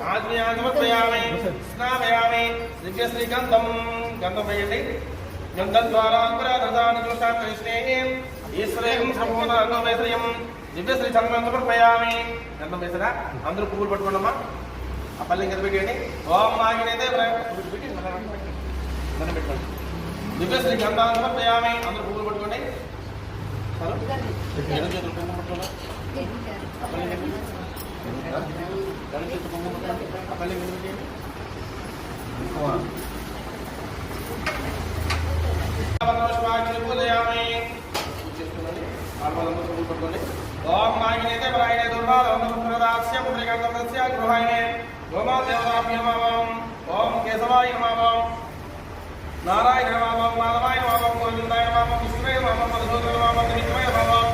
దేవి రవిష్టయ ఆపో గంధం వేయండి. గంధం ద్వారా అంకురాధాన్ని చూష్టాకృష్ణే ఈశ్వరేయం సంపూర్ణ అంగవేశ్రయం గంధం వేసరా అందరూ పువ్వులు పట్టుకోండమ్మా. ఆ పల్లి కింద పెట్టేయండి. ఓం ఆగినైతే పెట్టుకోండి దివ్య గంధాన్ని అందరూ పువ్వులు పట్టుకోండి. సరే? ఓం నాగినేతే పరాయణే దుర్వాదం పునరాస్య పుత్రికాంతస్య గృహాయనే గోమా దేవతాభ్యమావం ఓం కేశవాయ నమావం నారాయణ నమావం మాధవాయ నమావం గోవిందాయ నమావం విష్ణువే నమావం మధుసూదన నమావం నిత్యమయ నమావం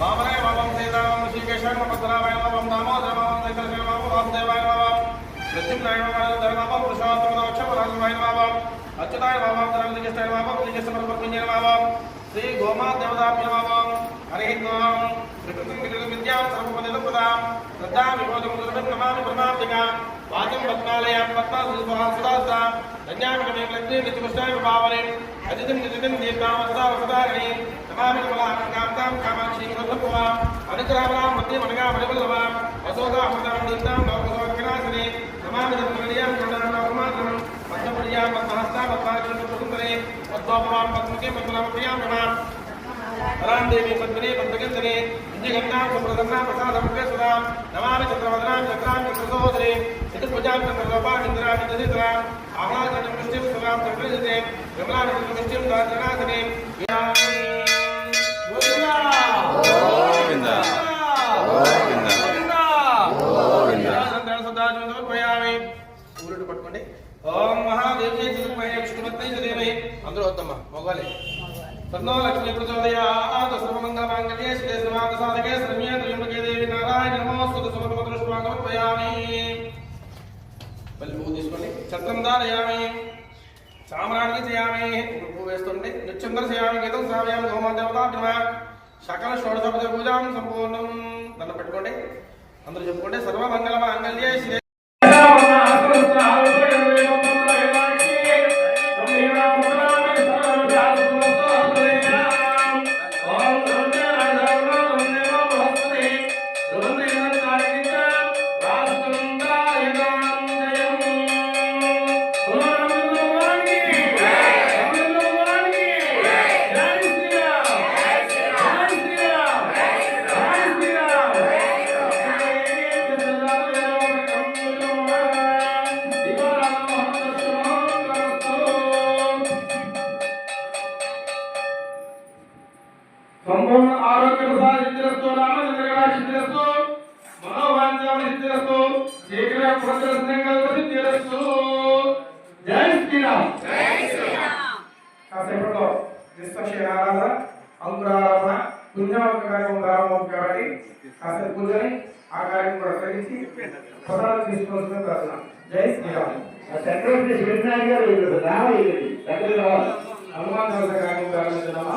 వామనాయ నమావం సీతారామ శ్రీకేశాయ నమః పద్మనాభాయ నమావం దామోదర నమావం దైతరయ నమావం వాసుదేవాయ నమావం ప్రత్యుమ్నాయ నమావం ధర్మమావం పురుషోత్తమ దక్షపరాజమాయ నమావం అచ్యుతాయ నమావం ధర్మలింగేశాయ నమావం లింగేశ్వర నమావం శ్రీ గోమా దేవతాభ్య నమావం హరి ఓం ప్రకృతిం విద్యాం సర్వపదిలపదాం శ్రద్ధా విబోధం దుర్గం నమామి బ్రహ్మాంబిక వాచం పద్మాలయం పద్మాసుదాస్తా ధన్యామి కమే లక్ష్మీ నిత్యకృష్ణాయ భావనే అజితం నిజితం దీర్ఘాం సదా వసదారణి నమామి కమలాం కామాక్షి అనుగ్రహం మధ్య మనగా మణివల్లవ వసోదా అమృతాం నమామి ధర్మనియాం పద్మప్రియాం పద్మహస్తాం పద్మాక్షి సుందరే పద్మోపమాం పద్మకే పద్మనామ నమాం పరాం దేవి పద్మినే పద్మగంధనే విజయగన్నాం సుప్రసన్నాం ప్రసాదం సురాం నమామి చంద్రవదనాం చంద్రాం చంద్రసోదరే చతుర్భుజాం చంద్రలోపాం ఇంద్రాం చంద్రచిత్రాం ఆహ్లాదం వృష్టిం సురాం చంద్రజితే అందరూ వద్దమ్మా మొగాలి. తన్నో లక్ష్మీ ప్రచోదయాత్ సర్వమంగళమాంగళ్యే శివే సర్వార్థ సాధకే శరణ్యే త్రయంబకే దేవి నారాయణ నమోస్తుత సమర్పదృష్టాంగ సమర్పయామి మళ్ళీ పువ్వు తీసుకోండి. చక్రం ధారయామి సామరానికి చేయామి. ఇప్పుడు పువ్వు వేస్తుండే నృత్యందర చేయామి. గీతం శ్రావయామి. గోమా దేవతాభ్యమ సకల షోడశపద పూజాం సంపూర్ణం. దండం పెట్టుకోండి. అందరూ చెప్పుకోండి. సర్వమంగళ మాంగళ్యే. సంపూర్ణ ఆరోగ్య రామచంద్రగణ సిద్ధిరస్తు మనోవాంఛాల సిద్ధిరస్తు శీఘ్ర పురంధర సంకల్ప సిద్ధిరస్తు జై శ్రీరామ్. కాసేపట్లో నిష్పక్ష ఆరాధన అంకురారాధన పుణ్యావక కార్యక్రమం ప్రారంభం కాబట్టి కాసేపు కూర్చొని ఆ కార్యక్రమం కూడా కలిసి ప్రసాదం తీసుకోవాల్సిన ప్రార్థన. జై శ్రీరామ్. చక్రవర్తి శివనాయక్ గారు రావాలి హనుమాన్ కార్యక్రమం ప్రారంభించడమా?